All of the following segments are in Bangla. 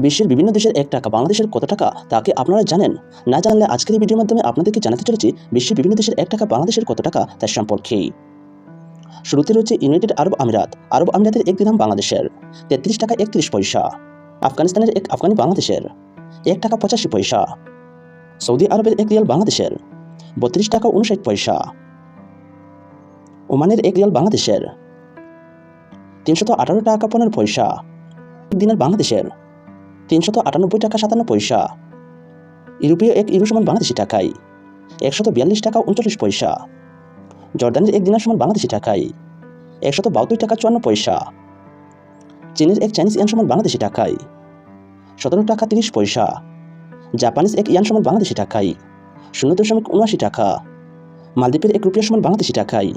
বিশ্বের বিভিন্ন দেশের এক টাকা, বাংলাদেশের কত টাকা, তাকে আপনারা জানেন? না জানলে আজকের এই ভিডিওর মাধ্যমে আপনাদেরকে জানাতে চলেছি, বিশ্বের বিভিন্ন দেশের এক টাকা, বাংলাদেশের কত টাকা, তার সম্পর্কে শুরুতে রয়েছে ইউনাইটেড আরব আমিরাত। আরব আমিরাতের এক দিনাম বাংলাদেশের। তেত্রিশ টাকা একত্রিশ পয়সা। আফগানিস্তানের এক আফগানি বাংলাদেশের। এক টাকা পঁচাশি পয়সা। সৌদি আরবের এক রিয়াল বাংলাদেশের। বত্রিশ টাকা উনষাট পয়সা। ওমানের এক রিয়াল বাংলাদেশের। তিনশত আঠারো টাকা পনেরো পয়সা। দিনের বাংলাদেশের। তিনশত আটানব্বই টাকা সাতান্ন পয়সা। ইউরোপীয় এক ইউরো সমান বাংলাদেশি টাকায়। একশত বিয়াল্লিশ টাকা উনচল্লিশ পয়সা। জর্দানের এক দিনার সমান বাংলাদেশি টাকায়। একশত বাহাত্তর টাকা চুয়ান্ন পয়সা। চীনের এক চাইনিজ ইয়ান সমান বাংলাদেশি টাকায়। সতেরো টাকা তিরিশ পয়সা। জাপানিজ এক ইয়ান সমান বাংলাদেশি টাকায়। শূন্য দশমিক উনআশি টাকা। মালদ্বীপের এক রুপিয়া সমান বাংলাদেশি টাকায়।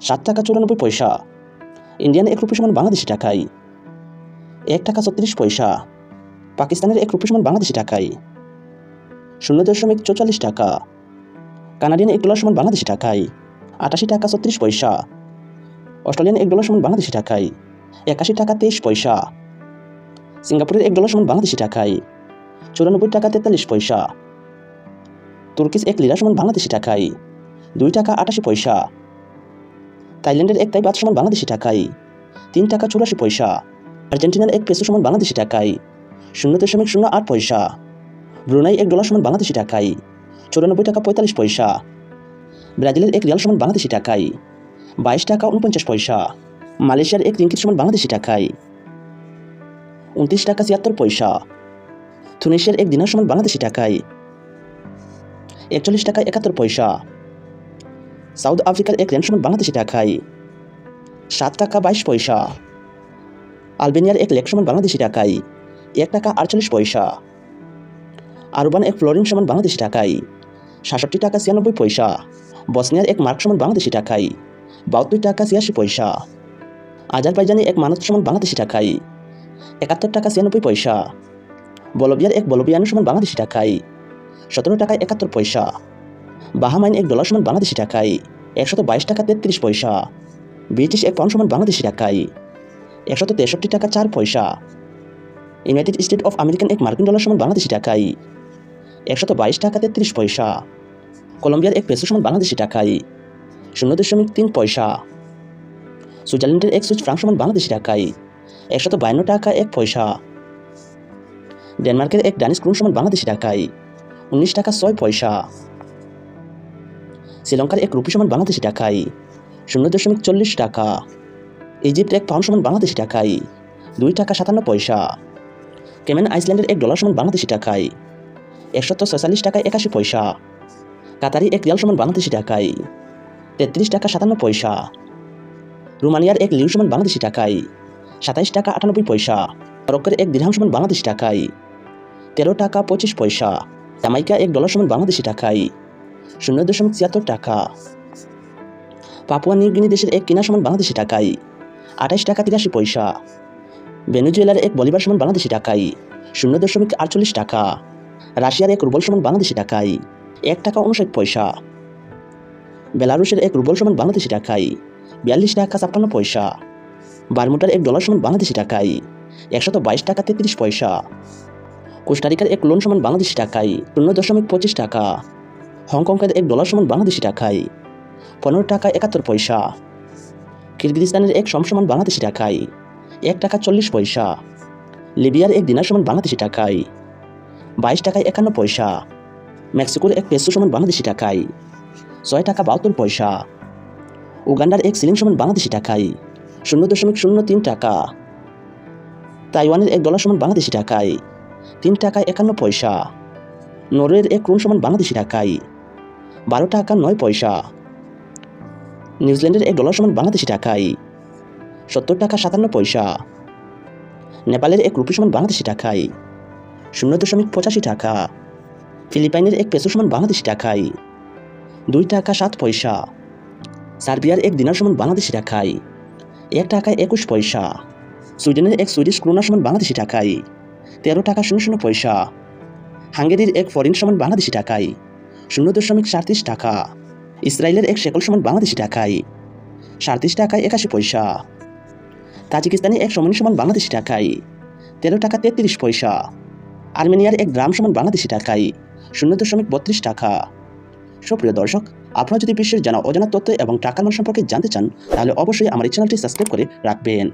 সাত টাকা চুরানব্বই পয়সা। ইন্ডিয়ান এক রুপি সমান বাংলাদেশি টাকায়। এক টাকা ছত্রিশ পয়সা। পাকিস্তানের এক রুপি সমান বাংলাদেশি টাকায় শূন্য দশমিক চৌচল্লিশ টাকা। কানাডিয়ান এক ডলার সমান বাংলাদেশি টাকায় আটাশি টাকা ছত্রিশ পয়সা। অস্ট্রেলিয়ান এক ডলার সমান বাংলাদেশি টাকায় একাশি টাকা তেইশ পয়সা। সিঙ্গাপুরের এক ডলার সমান বাংলাদেশি টাকায় চুরানব্বই টাকা তেতাল্লিশ পয়সা। তুর্কিস এক লিরা সমান বাংলাদেশি টাকায় দুই টাকা আটাশি পয়সা। থাইল্যান্ডের এক তাইবাত সমান বাংলাদেশি টাকায় তিন টাকা চুরাশি পয়সা। আর্জেন্টিনার এক পেসো সমান বাংলাদেশি টাকায় শূন্য দশমিক শূন্য আট পয়সা। ব্রুনাই এক ডলার সমান বাংলাদেশি টাকায় চুরানব্বই টাকা পঁয়তাল্লিশ পয়সা। ব্রাজিলের এক রিয়াল সমান বাংলাদেশি টাকায় বাইশ টাকা উনপঞ্চাশ পয়সা। মালয়েশিয়ার এক রিঙ্কিত সমান বাংলাদেশি টাকায় উনত্রিশ টাকা ছিয়াত্তর পয়সা। থুনেশিয়ার এক দিনার সমান বাংলাদেশি টাকায় একচল্লিশ টাকা একাত্তর পয়সা। সাউথ আফ্রিকার এক রেন সমান বাংলাদেশি টাকায় সাত টাকা বাইশ পয়সা। আলবেনিয়ার এক লেক সমান বাংলাদেশি টাকায় এক টাকা আটচল্লিশ পয়সা। আরবান এক ফ্লোরিন সমান বাংলাদেশি টাকায় সাতষট্টি টাকা ছিয়ানব্বই পয়সা। বসনিয়ার এক মার্ক সমান বাংলাদেশি টাকায় বাহাত্তর টাকা ছিয়াশি পয়সা। আজারবাইজানে এক মানত সমান বাংলাদেশি টাকায় একাত্তর টাকা ছিয়ানব্বই পয়সা। বলবিয়ার এক বলবিয়ান সমান বাংলাদেশি টাকায় সতেরো টাকা একাত্তর পয়সা। বাহামাইন এক ডলার সমান বাংলাদেশি টাকায় একশত বাইশ টাকা তেত্রিশ পয়সা। ব্রিটিশ এক পাউন্ড সমান বাংলাদেশি টাকায় একশত তেষট্টি টাকা চার পয়সা। ইউনাইটেড স্টেট অফ আমেরিকান এক মার্কিন ডলার সমান বাংলাদেশি টাকায়। একশত বাইশ টাকা তেত্রিশ পয়সা। কলম্বিয়ার এক পেসো সমান বাংলাদেশি টাকায়। শূন্য দশমিক তিন পয়সা। সুইজারল্যান্ডের এক সুইচ ফ্রাঙ্ক সমান বাংলাদেশি টাকায়। একশত বায়ান্ন টাকা এক পয়সা। ডেনমার্কের এক ডানিশ ক্রুন সমান বাংলাদেশি টাকায়। উনিশ টাকা ছয় পয়সা। শ্রীলঙ্কার এক রুপি সমান বাংলাদেশি টাকায়। শূন্য দশমিক চল্লিশ টাকা। ইজিপ্ট এক পাউন্ড সমান বাংলাদেশি টাকায়। দুই টাকা সাতান্ন পয়সা। কেমেন আইসল্যান্ডের এক ডলার সমান বাংলাদেশি টাকায়। একশত ছয়চল্লিশ টাকায় একাশি পয়সা। কাতারি এক রিয়াল সমান বাংলাদেশি টাকায়। তেত্রিশ টাকা সাতান্ন পয়সা। রোমানিয়ার এক লিউ সমান বাংলাদেশি টাকায়। সাতাইশ টাকা আটানব্বই পয়সা। মরক্কোর এক দিরহাম সমান বাংলাদেশি টাকায়। তেরো টাকা পঁচিশ পয়সা। জামাইকা এক ডলার সমান বাংলাদেশি টাকায়। শূন্য দশমিক ছিয়াত্তর টাকা। পাপুয়া নিউ গিনি দেশের এক কিনা সমান বাংলাদেশি টাকায়। আঠাইশ টাকা তিরাশি পয়সা। ভেনেজুয়েলার এক বলিবার সমান বাংলাদেশি টাকায় শূন্য দশমিক আটচল্লিশ টাকা। রাশিয়ার এক রুবল সমান বাংলাদেশি টাকায় এক টাকা উনষাট পয়সা। বেলারুশের এক রুবল সমান বাংলাদেশি টাকায় বিয়াল্লিশ টাকা ছাপ্পান্ন পয়সা। বারমুটার এক ডলার সমান বাংলাদেশি টাকায় একশত বাইশ টাকা তেত্রিশ পয়সা। কোস্টারিকার এক লোন সমান বাংলাদেশি টাকায় শূন্য দশমিক পঁচিশ টাকা। হংকংয়ের এক ডলার সমান বাংলাদেশি টাকায় পনেরো টাকা একাত্তর পয়সা। কিরগিজস্তানের এক সমসমান বাংলাদেশি টাকায় এক টাকা চল্লিশ পয়সা। লিবিয়ার এক দিনার সমান বাংলাদেশি টাকায়। বাইশ টাকায় একান্ন পয়সা। মেক্সিকোর এক পেসো সমান বাংলাদেশি টাকায়। ছয় টাকা বাহাত্তর পয়সা। উগান্ডার এক সিলিং সমান বাংলাদেশি টাকায়। শূন্য দশমিক শূন্য তিন টাকা। তাইওয়ানের এক ডলার সমান বাংলাদেশি টাকায়। তিন টাকায় একান্ন পয়সা। নরওয়ের এক ক্রোন সমান বাংলাদেশি টাকায়। বারো টাকা নয় পয়সা। নিউজিল্যান্ডের এক ডলার সমান বাংলাদেশি টাকায়। সত্তর টাকা সাতান্ন পয়সা। নেপালের এক রুপি সমান বাংলাদেশি টাকায়। শূন্য দশমিক পঁচাশি টাকা। ফিলিপাইনের এক পেসো সমান বাংলাদেশি টাকায়। দুই টাকা সাত পয়সা। সার্বিয়ার এক দিনার সমান বাংলাদেশি টাকায়। এক টাকায় একুশ পয়সা। সুইডেনের এক সুইডিশ ক্রোনার সমান বাংলাদেশি টাকায়। তেরো টাকা শূন্য শূন্য পয়সা। হাঙ্গেরির এক ফরিন সমান বাংলাদেশি টাকায়। শূন্য দশমিক সাঁত্রিশ টাকা। ইসরায়েলের এক শেকল সমান বাংলাদেশি টাকায়। সাঁত্রিশ টাকায় একাশি পয়সা। তাজিকিস্তানে এক সমানি সমান বাংলাদেশি টাকায়। তেরো টাকা তেত্রিশ পয়সা। আর্মেনিয়ার এক গ্রাম সমান বাংলাদেশি টাকায়, শূন্য দশমিক বত্রিশ টাকা। সুপ্রিয় দর্শক, আপনারা যদি বিশ্বের জানা অজানা তথ্য এবং টাকার মান সম্পর্কে জানতে চান, তাহলে অবশ্যই আমার এই চ্যানেলটি সাবস্ক্রাইব করে রাখবেন।